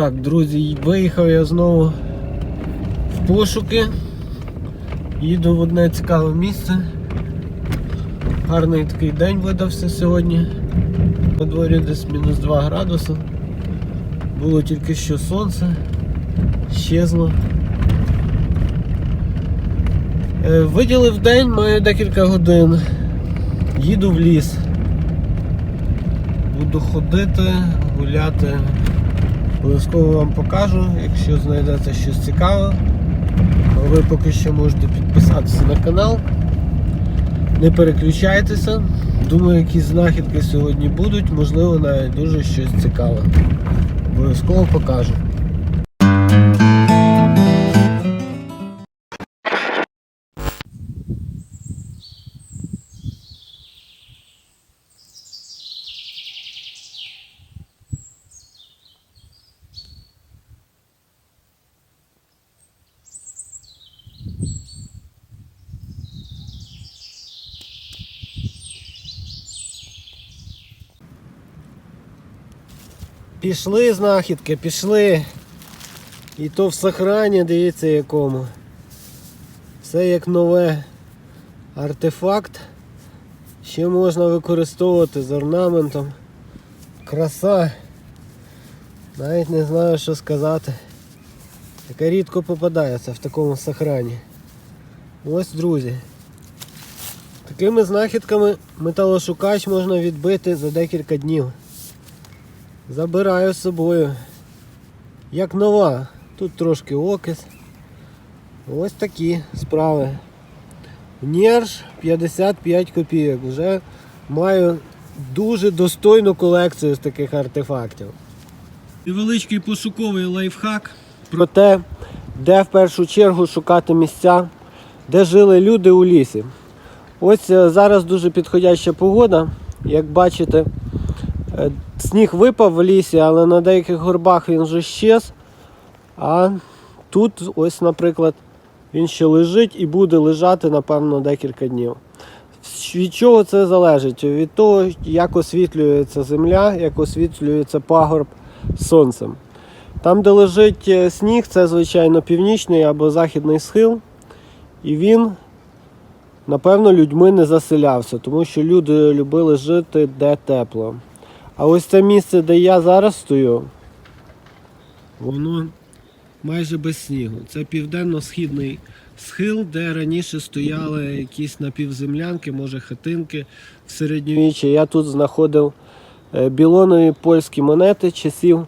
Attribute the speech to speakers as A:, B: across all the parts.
A: Так, друзі, виїхав я знову в пошуки. Їду в одне цікаве місце. Гарний такий день видався сьогодні. На дворі десь мінус 2 градуси. Було тільки що сонце, щезло. Е, Виділив день, маю декілька годин. Їду в ліс. Буду ходити, гуляти. Обов'язково вам покажу, якщо знайдете щось цікаве. Ви поки що можете підписатися на канал. Не переключайтеся. Думаю, якісь знахідки сьогодні будуть, можливо, навіть дуже щось цікаве. Обов'язково покажу. Пішли знахідки, пішли. І то в сохрані, дивіться якому. Все як нове. Артефакт. Ще можна використовувати з орнаментом. Краса. Навіть не знаю що сказати. Яка рідко попадається в такому сохрані. Ось, друзі. Такими знахідками металошукач можна відбити за декілька днів. Забираю з собою. Як нова. Тут трошки окис. Ось такі справи. Нерж 55 копійок. Вже маю дуже достойну колекцію з таких артефактів. Невеличкий пошуковий лайфхак про те, де в першу чергу шукати місця, де жили люди у лісі. Ось е, зараз дуже підходяща погода. Як бачите, Сніг випав в лісі, але на деяких горбах він вже щез. А тут, ось, наприклад, він ще лежить і буде лежати, напевно, декілька днів. Від чого це залежить? Від того, як освітлюється земля, як освітлюється пагорб сонцем. Там, де лежить е, сніг, це, звичайно, північний або західний схил. І він, напевно, людьми не заселявся, тому що люди любили жити де тепло. А ось це місце, де я зараз стою, воно майже без снігу. Це південно-східний схил, де раніше стояли якісь напівземлянки, може хатинки в середньовіччі. Я тут знаходив е, білонові польські монети часів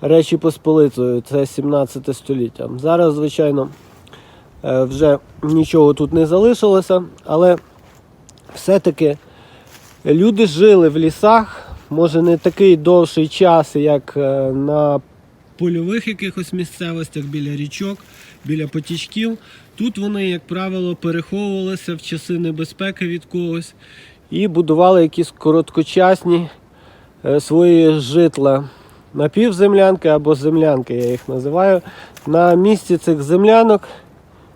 A: Речі Посполитої, це 17 століття. Зараз, звичайно, е, вже нічого тут не залишилося, але все-таки люди жили в лісах може не такий довший час, як е, на польових якихось місцевостях біля річок, біля потічків. Тут вони, як правило, переховувалися в часи небезпеки від когось і будували якісь короткочасні е, свої житла. Напівземлянки або землянки, я їх називаю. На місці цих землянок,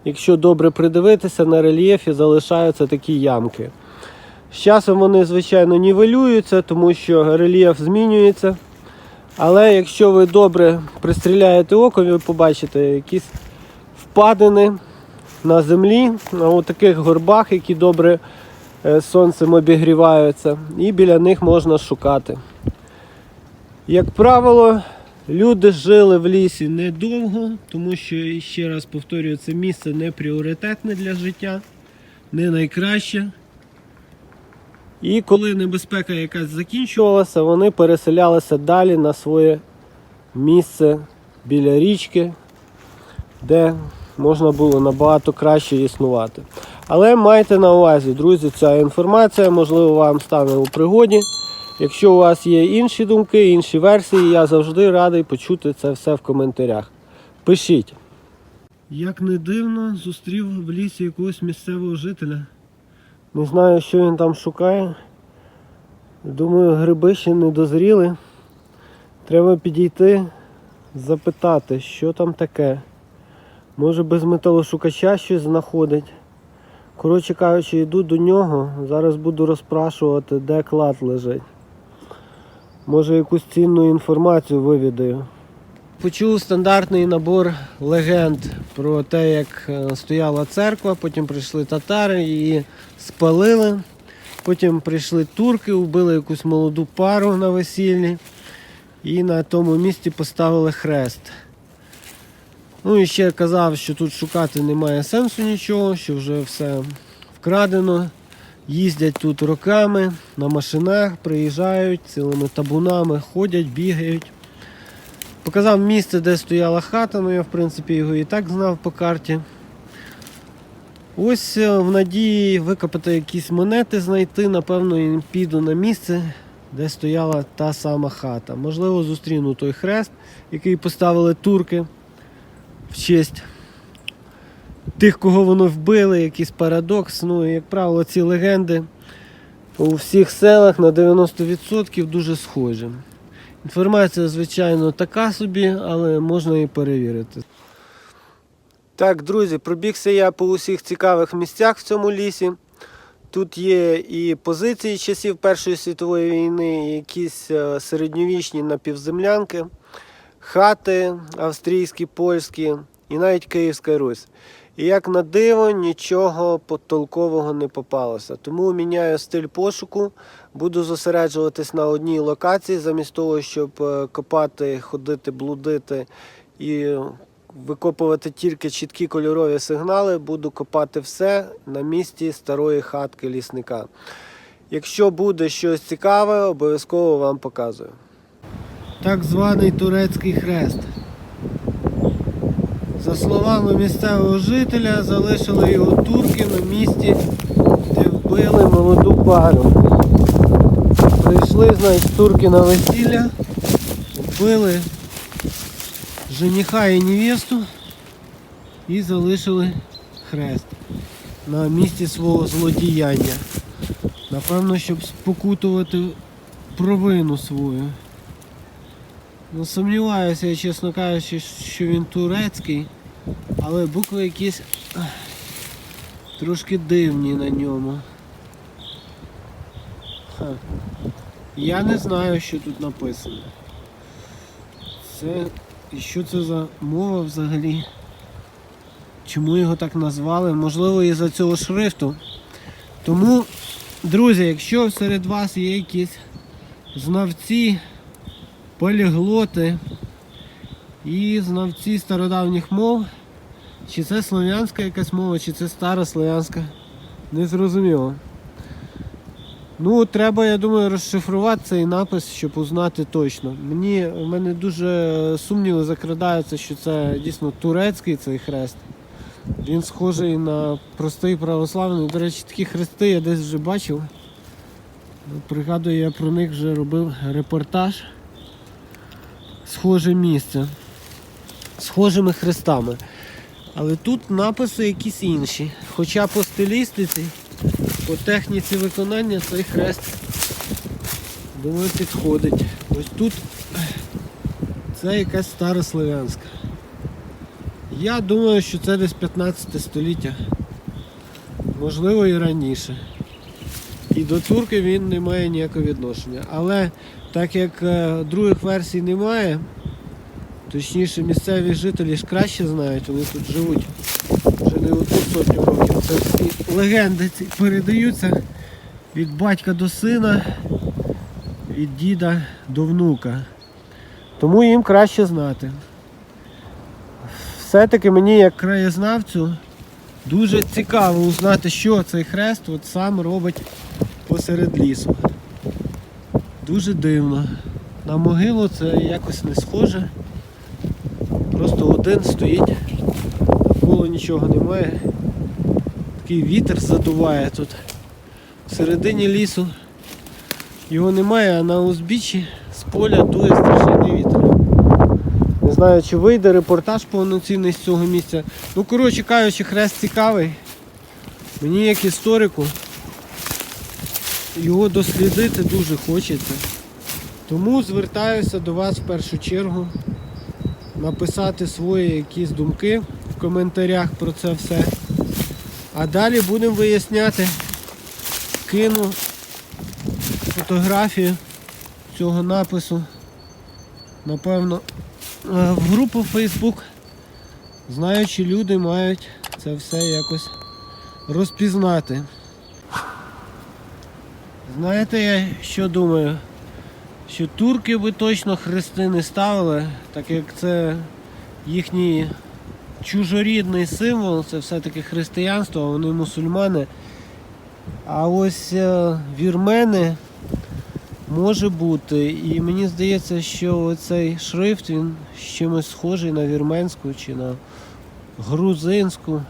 A: якщо добре придивитися, на рельєфі залишаються такі ямки. З часом вони, звичайно, нівелюються, тому що рельєф змінюється. Але якщо ви добре пристріляєте око, ви побачите якісь впадини на землі, на таких горбах, які добре е, сонцем обігріваються, і біля них можна шукати. Як правило, люди жили в лісі недовго, тому що, ще раз повторюю, це місце не пріоритетне для життя, не найкраще. І коли небезпека якась закінчувалася, вони переселялися далі на своє місце біля річки, де можна було набагато краще існувати. Але майте на увазі, друзі, ця інформація, можливо, вам стане у пригоді. Якщо у вас є інші думки, інші версії, я завжди радий почути це все в коментарях. Пишіть. Як не дивно, зустрів в лісі якогось місцевого жителя. Не знаю, що він там шукає. Думаю, гриби ще не дозріли. Треба підійти, запитати, що там таке. Може без металошукача щось знаходить. Коротше кажучи, йду до нього. Зараз буду розпрашувати, де клад лежить. Може якусь цінну інформацію вивідаю. Почув стандартний набор легенд про те, як е, стояла церква, потім прийшли татари, її спалили. Потім прийшли турки, вбили якусь молоду пару на весіллі і на тому місці поставили хрест. Ну і ще казав, що тут шукати немає сенсу нічого, що вже все вкрадено. Їздять тут роками на машинах, приїжджають цілими табунами, ходять, бігають. Показав місце, де стояла хата, ну я в принципі його і так знав по карті. Ось е, в надії викопати якісь монети, знайти, напевно, піду на місце, де стояла та сама хата. Можливо, зустріну той хрест, який поставили турки в честь тих, кого вони вбили, якийсь парадокс. Ну, і, як правило, ці легенди у всіх селах на 90% дуже схожі. Інформація, звичайно, така собі, але можна і перевірити. Так, друзі, пробігся я по усіх цікавих місцях в цьому лісі. Тут є і позиції часів Першої світової війни, і якісь е, середньовічні напівземлянки, хати австрійські, польські і навіть Київська Русь. І як на диво, нічого толкового не попалося. Тому міняю стиль пошуку, буду зосереджуватись на одній локації, замість того, щоб е, копати, ходити, блудити і викопувати тільки чіткі кольорові сигнали, буду копати все на місці старої хатки лісника. Якщо буде щось цікаве, обов'язково вам показую. Так званий турецький хрест. За словами місцевого жителя, залишили його турки на місці, де вбили молоду пару. Прийшли, значить, турки на весілля, вбили жениха і невесту і залишили хрест на місці свого злодіяння. Напевно, щоб спокутувати провину свою. Ну, сумніваюся, я, чесно кажучи, що він турецький, але букви якісь трошки дивні на ньому. Ха. Я не знаю, що тут написано. Це і що це за мова взагалі? Чому його так назвали? Можливо, із-за цього шрифту. Тому, друзі, якщо серед вас є якісь знавці, поліглоти і знавці стародавніх мов, чи це слов'янська якась мова, чи це старослов'янська, не зрозуміло. Ну, треба, я думаю, розшифрувати цей напис, щоб узнати точно. Мені в мене дуже сумніви закрадаються, що це дійсно турецький цей хрест. Він схожий на простий православний. До речі, такі хрести я десь вже бачив. Пригадую, я про них вже робив репортаж. Схоже місце. Схожими хрестами. Але тут написи якісь інші. Хоча по стилістиці, по техніці виконання цей хрест думаю підходить. Ось тут це якась старослов'янська. Я думаю, що це десь 15 століття. Можливо і раніше. І до турки він не має ніякого відношення. Але так як е, других версій немає, точніше місцеві жителі ж краще знають, вони тут живуть вже не одну сотню років. Це такі легенди передаються від батька до сина, від діда до внука. Тому їм краще знати. Все-таки мені, як краєзнавцю, дуже цікаво узнати, що цей хрест от сам робить посеред лісу. Дуже дивно. На могилу це якось не схоже. Просто один стоїть, навколо нічого немає. Такий вітер задуває тут. Всередині лісу його немає, а на узбіччі з поля дує страшенний вітер. Не знаю, чи вийде репортаж повноцінний з цього місця. Ну, коротше кажучи, хрест цікавий. Мені як історику його дослідити дуже хочеться. Тому звертаюся до вас в першу чергу написати свої якісь думки коментарях про це все. А далі будемо виясняти, кину фотографію цього напису напевно, е, в групу Facebook знаючі люди мають це все якось розпізнати. Знаєте, я що думаю? Що турки би точно хрести не ставили, так як це їхній чужорідний символ, це все-таки християнство, вони мусульмани. А ось е, вірмени може бути. І мені здається, що цей шрифт він чимось схожий на вірменську чи на грузинську.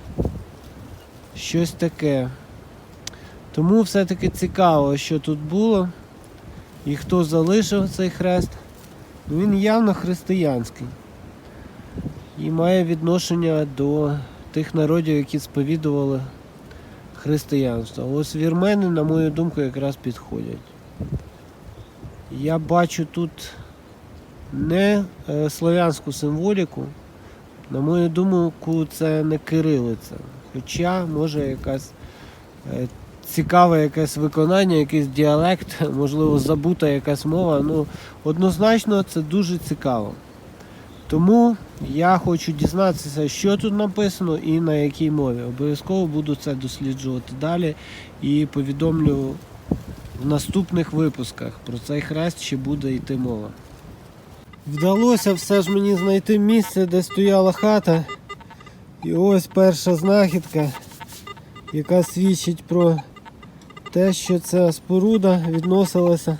A: Щось таке. Тому все-таки цікаво, що тут було і хто залишив цей хрест. Ну, Він явно християнський і має відношення до тих народів, які сповідували християнство. Ось вірмени, на мою думку, якраз підходять. Я бачу тут не е, слов'янську символіку. На мою думку, це не кирилиця. Хоча може якась е, цікаве якесь виконання, якийсь діалект, можливо, забута якась мова. Ну, однозначно це дуже цікаво. Тому я хочу дізнатися, що тут написано і на якій мові. Обов'язково буду це досліджувати далі і повідомлю в наступних випусках про цей хрест ще буде йти мова. Вдалося все ж мені знайти місце, де стояла хата. І ось перша знахідка, яка свідчить про те, що ця споруда відносилася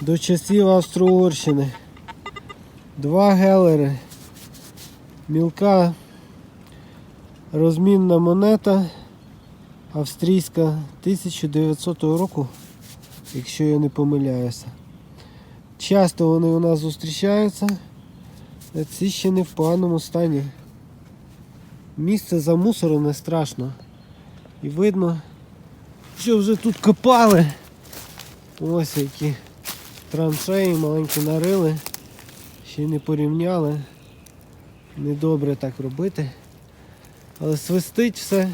A: до часів Австро-Угорщини. Два гелери. Мілка розмінна монета австрійська 1900 року, якщо я не помиляюся. Часто вони у нас зустрічаються, а ці ще не в поганому стані. Місце замусорене страшно. І видно, що вже тут копали. Ось які траншеї маленькі нарили, ще не порівняли. Недобре так робити. Але свистить все.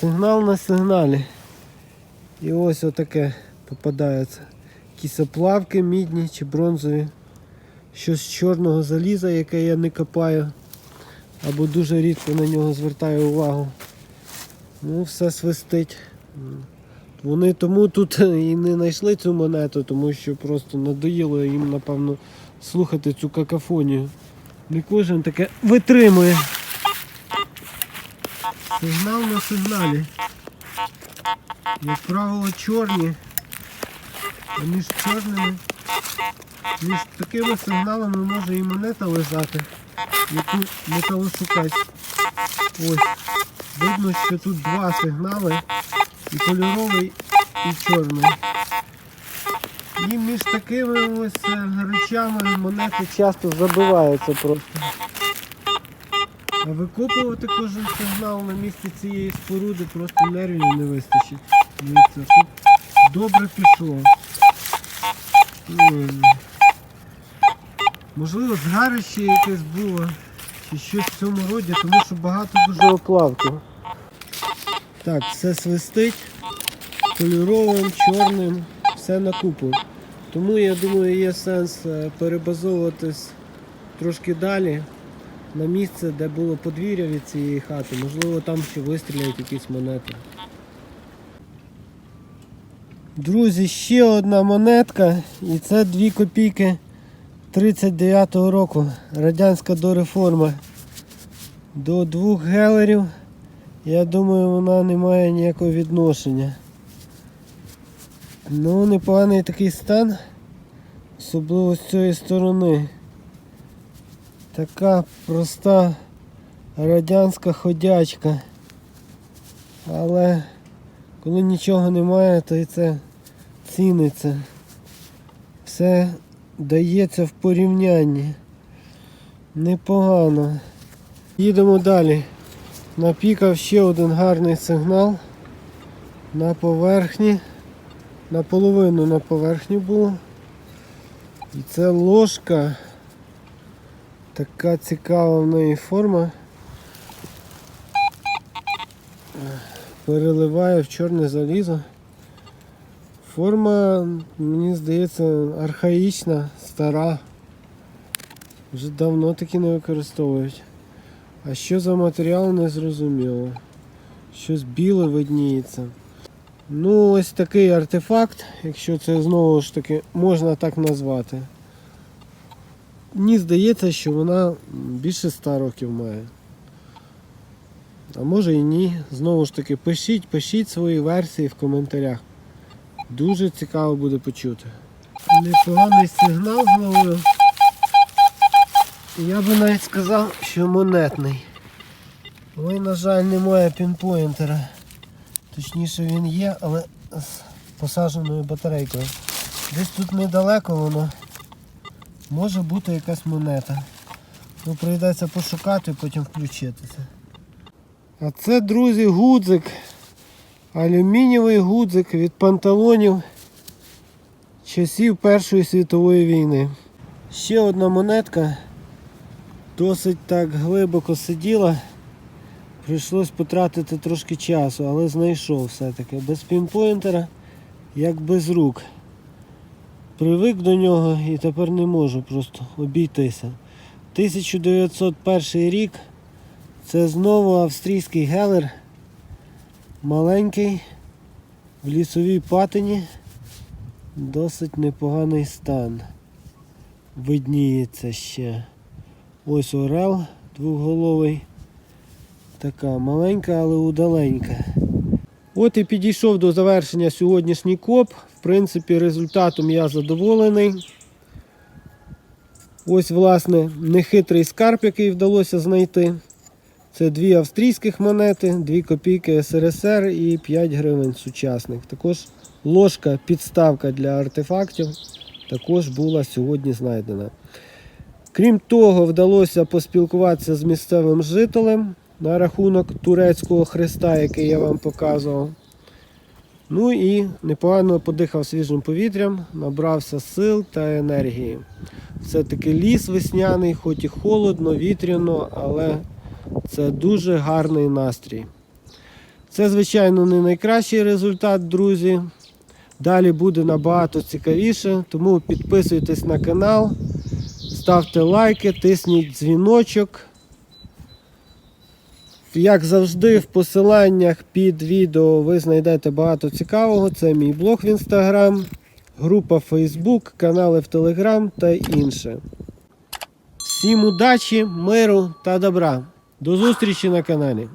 A: Сигнал на сигналі. І ось отаке попадається. Якісь оплавки мідні чи бронзові. Щось чорного заліза, яке я не копаю. Або дуже рідко на нього звертаю увагу. Ну, все свистить. Вони тому тут і не знайшли цю монету, тому що просто надоїло їм, напевно, слухати цю какафонію. Не кожен таке витримує. Сигнал на сигналі. Як правило, чорні. А між чорними, між такими сигналами може і монета лежати, яку металошукач. Ось. Видно, що тут два сигнали, і кольоровий, і чорний. І між такими ось е, речами монети часто забиваються просто. А викопувати кожен сигнал на місці цієї споруди просто нервів не вистачить. Дивіться, тут добре пішло. Можливо, згарище якесь було, чи щось в цьому роді, тому що багато дуже оплавків. Так, все свистить кольоровим, чорним, все на купу. Тому я думаю, є сенс е, перебазовуватись трошки далі на місце, де було подвір'я від цієї хати. Можливо, там ще вистріляють якісь монети. Друзі, ще одна монетка, і це 2 копійки 39-го року. Радянська дореформа. До двох гелерів. Я думаю, вона не має ніякого відношення. Ну, непоганий такий стан, особливо з цієї сторони. Така проста радянська ходячка. Але коли нічого немає, то і це ціниться. Все дається в порівнянні. Непогано. Їдемо далі. Напікав ще один гарний сигнал на поверхні. Наполовину на поверхні було. І це ложка. Така цікава в неї форма. Переливає в чорне залізо. Форма, мені здається, архаїчна, стара. Вже давно такі не використовують. А що за матеріал не зрозуміло. Щось біле видніється. Ну, ось такий артефакт, якщо це знову ж таки можна так назвати. Мені здається, що вона більше ста років має. А може і ні. Знову ж таки, пишіть, пишіть свої версії в коментарях. Дуже цікаво буде почути. Непоганий сигнал зловив. Я би навіть сказав, що монетний. Ой, на жаль, немає пінпоінтера. Точніше він є, але з посадженою батарейкою. Десь тут недалеко воно. Може бути якась монета. Ну, прийдеться пошукати, потім включитися. А це, друзі, гудзик. Алюмінієвий гудзик від панталонів часів Першої світової війни. Ще одна монетка досить так глибоко сиділа. Прийшлось потратити трошки часу, але знайшов все-таки. Без пінпоінтера, як без рук. Привик до нього і тепер не можу просто обійтися. 1901 рік. Це знову австрійський гелер. Маленький, в лісовій патині. Досить непоганий стан. Видніється ще. Ось орел двоголовий. Така маленька, але удаленька. От і підійшов до завершення сьогоднішній коп. В принципі, результатом я задоволений. Ось, власне, нехитрий скарб, який вдалося знайти. Це дві австрійських монети, 2 копійки СРСР і 5 гривень сучасних. Також ложка, підставка для артефактів також була сьогодні знайдена. Крім того, вдалося поспілкуватися з місцевим жителем на рахунок турецького хреста, який я вам показував. Ну і непогано подихав свіжим повітрям, набрався сил та енергії. Все-таки ліс весняний, хоч і холодно, вітряно, але це дуже гарний настрій. Це, звичайно, не найкращий результат, друзі. Далі буде набагато цікавіше, тому підписуйтесь на канал, ставте лайки, тисніть дзвіночок. Як завжди, в посиланнях під відео ви знайдете багато цікавого. Це мій блог в інстаграм, група Фейсбук, канали в Телеграм та інше. Всім удачі, миру та добра. До зустрічі на каналі.